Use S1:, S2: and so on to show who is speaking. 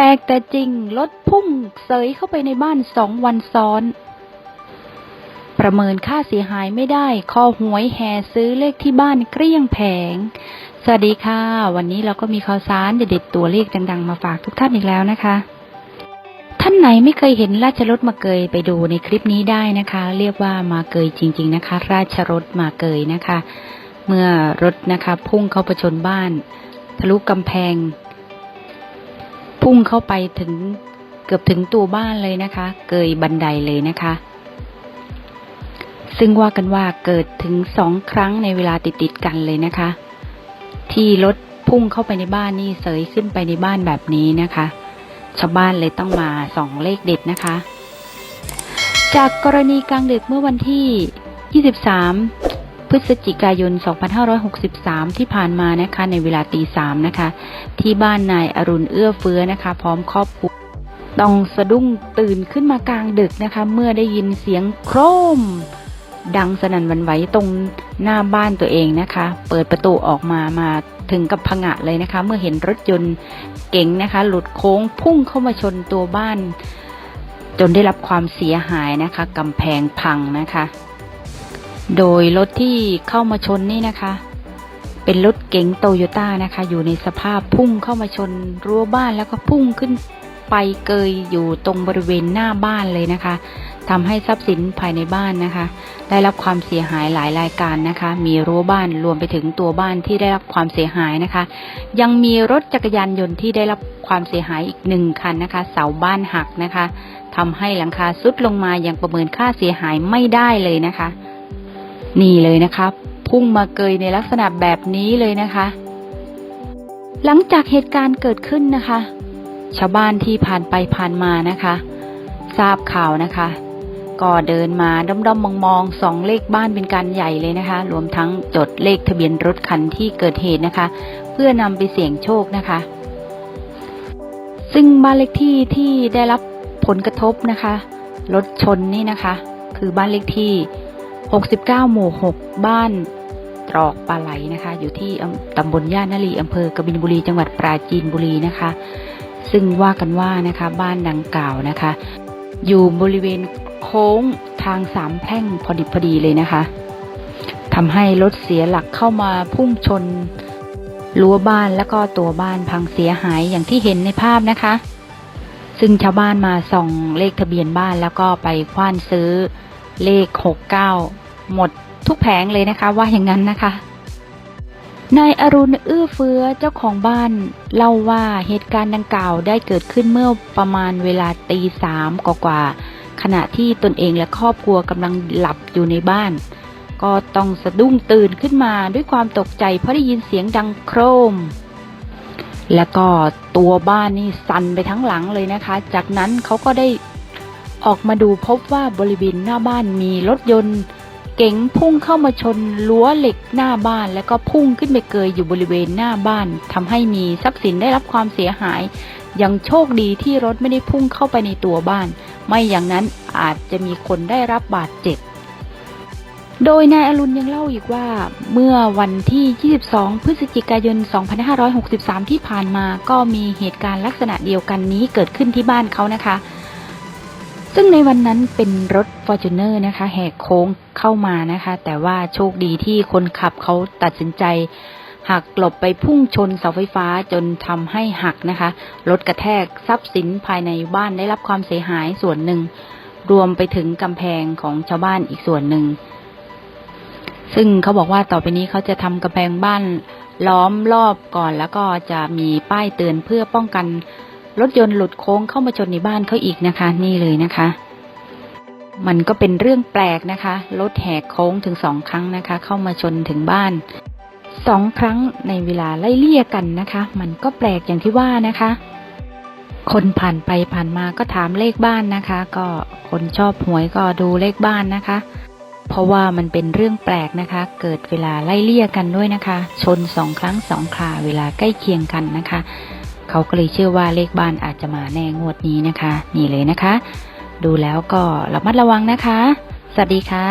S1: แปลกแต่จริงรถพุ่งเสยเข้าไปในบ้านสองวันซ้อน ประเมินค่าเสียหายไม่ได้คอหวยแห่ซื้อเลขที่บ้านเกลี้ยงแผง สวัสดีค่ะ วันนี้เราก็มีข่าวสารเด็ดๆตัวเลขดัง ๆ มาฝากทุกท่านอีกแล้วนะคะ ท่านไหนไม่เคยเห็นราชรถมาเกยไปดูในคลิปนี้ได้นะคะ เรียกว่ามาเกยจริง ๆนะคะ ราชรถมาเกยนะคะ เมื่อรถนะคะ พุ่งเข้าประชนบ้าน ทะลุกำแพง พุ่งเข้าไปถึงเกือบถึงตัวบ้านเลยนะคะ เกยบันไดเลยนะคะ ซึ่งว่ากันว่าเกิดถึงสองครั้งในเวลาติดๆกันเลยนะคะ ที่รถพุ่งเข้าไปในบ้านนี่เสยขึ้นไปในบ้านแบบนี้นะคะชาวบ้านเลยต้องมาส่องเลขเด็ดนะคะ จากกรณีกลางดึกเมื่อวันที่ 23 พฤศจิกายน 2563 ที่ผ่านมานะคะในเวลาตีสามนะคะ ที่บ้านนายอรุณเอื้อเฟื้อนะคะ พร้อมครอบครัวต้องสะดุ้งตื่นขึ้นมากลางดึกนะคะ เมื่อได้ยินเสียงโครม ดังสนั่นวันไหวตรงหน้าบ้านตัวเองนะคะ เปิดประตูออกมามาถึงกับผงะเลยนะคะ เมื่อเห็นรถยนต์เก๋งนะคะ หลุดโค้งพุ่งเข้ามาชนตัวบ้าน จนได้รับความเสียหายนะคะกำแพงพังนะคะ โดยรถที่เข้ามาชนนี่นะคะ เป็นรถเก๋งโตโยต้านะคะ อยู่ในสภาพพุ่งเข้ามาชนรั้วบ้านแล้วก็พุ่งขึ้นไปเกยอยู่ตรงบริเวณหน้าบ้านเลยนะคะทำให้ทรัพย์สินภายในบ้านนะคะ ได้รับความเสียหายหลายรายการนะคะ มีรั้วบ้านรวมไปถึงตัวบ้านที่ได้รับความเสียหายนะคะ ยังมีรถจักรยานยนต์ที่ได้รับความเสียหายอีกหนึ่งคันนะคะ เสาบ้านหักนะคะทำให้หลังคาซุดลงมาอย่างประเมินค่าเสียหายไม่ได้เลยนะคะ นี่เลยนะคะ พุ่งมาเกยในลักษณะแบบนี้เลยนะคะ หลังจากเหตุการณ์เกิดขึ้นนะคะ ชาวบ้านที่ผ่านไปผ่านมานะคะ ทราบข่าวนะคะ ก็เดินมาด้อมๆมองๆสองเลขบ้านเป็นการใหญ่เลยนะคะ รวมทั้งจดเลขทะเบียนรถคันที่เกิดเหตุนะคะ เพื่อนำไปเสี่ยงโชคนะคะ ซึ่งบ้านเลขที่ที่ได้รับผลกระทบนะคะรถชนนี่นะคะ คือบ้านเลขที่ 69 หมู่ 6 บ้านตรอกปลาไหลนะคะ อยู่ที่ตำบลย่านนาลีอำเภอกบินบุรี จังหวัดปราจีนบุรีนะคะ ซึ่งว่ากันว่านะคะ บ้านดังกล่าวนะคะ อยู่บริเวณโค้งทางสามแพร่งพอดิบพอดีเลยนะคะทำให้รถเสียหลักเข้ามาพุ่งชนรั้วบ้านแล้วก็ตัวบ้านพังเสียหายอย่างที่เห็นในภาพนะคะ ซึ่งชาวบ้านมาส่องเลขทะเบียนบ้านแล้วก็ไปคว้านซื้อ เลข 69 หมดทุกแผงเลยนะคะว่าอย่างนั้นนะคะ นายอรุณเอื้อเฟื้อเจ้าของบ้าน เล่าว่าเหตุการณ์ดังกล่าวได้เกิดขึ้นเมื่อประมาณเวลาตีสามกว่าขณะที่ตนเองและครอบครัวกำลังหลับอยู่ในบ้าน ก็ต้องสะดุ้งตื่นขึ้นมาด้วยความตกใจเพราะได้ยินเสียงดังโครม แล้วก็ตัวบ้านนี่สั่นไปทั้งหลังเลยนะคะ จากนั้นเขาก็ได้ ออกมาดูพบว่าบริเวณหน้าบ้านมีรถยนต์ เก๋งพุ่งเข้ามาชนรั้วเหล็กหน้าบ้าน แล้วก็พุ่งขึ้นไปเกยอยู่บริเวณหน้าบ้านทำให้มีทรัพย์สินได้รับความเสียหาย ยังโชคดีที่รถไม่ได้พุ่งเข้าไปในตัวบ้าน ไม่อย่างนั้นอาจจะมีคนได้รับบาดเจ็บโดยนายอรุณยังเล่าอีกว่า เมื่อวันที่ 22 พฤศจิกายน 2563 ที่ผ่านมาก็มีเหตุการณ์ลักษณะเดียวกันนี้เกิดขึ้นที่บ้านเขานะคะ ซึ่งในวันนั้นเป็นรถ f o r t u n e r นะคะ แหกโค้งเข้ามานะคะ แต่ว่าโชคดีที่คนขับเขาตัดสินใจหักหลบไปพุ่งชนเสาไฟฟ้าจนทำให้หักนะคะ รถกระแทกทรัพย์สินภายในบ้านได้รับความเสียหายส่วนหนึ่ง รวมไปถึงกำแพงของชาวบ้านอีกส่วนหนึ่ง ซึ่งเขาบอกว่าต่อไปนี้เขาจะทำกำแพงบ้านล้อมรอบก่อนแล้วก็จะมีป้ายเตือนเพื่อป้องกัน รถยนต์หลุดโค้งเข้ามาชนในบ้านเขาอีกนะคะ นี่เลยนะคะ มันก็เป็นเรื่องแปลกนะคะ รถแหกโค้งถึงสองครั้งนะคะ เข้ามาชนถึงบ้านสองครั้งในเวลาไล่เลี่ยกันนะคะ มันก็แปลกอย่างที่ว่านะคะ คนผ่านไปผ่านมาก็ถามเลขบ้านนะคะ ก็คนชอบหวยก็ดูเลขบ้านนะคะ เพราะว่ามันเป็นเรื่องแปลกนะคะ เกิดเวลาไล่เลี่ยกันด้วยนะคะ ชนสองครั้งสองคราเวลาใกล้เคียงกันนะคะ เขาก็เลยเชื่อว่าเลขบ้านอาจจะมาแน่งวดนี้นะคะ นี่เลยนะคะ ดูแล้วก็ระมัดระวังนะคะ สวัสดีค่ะ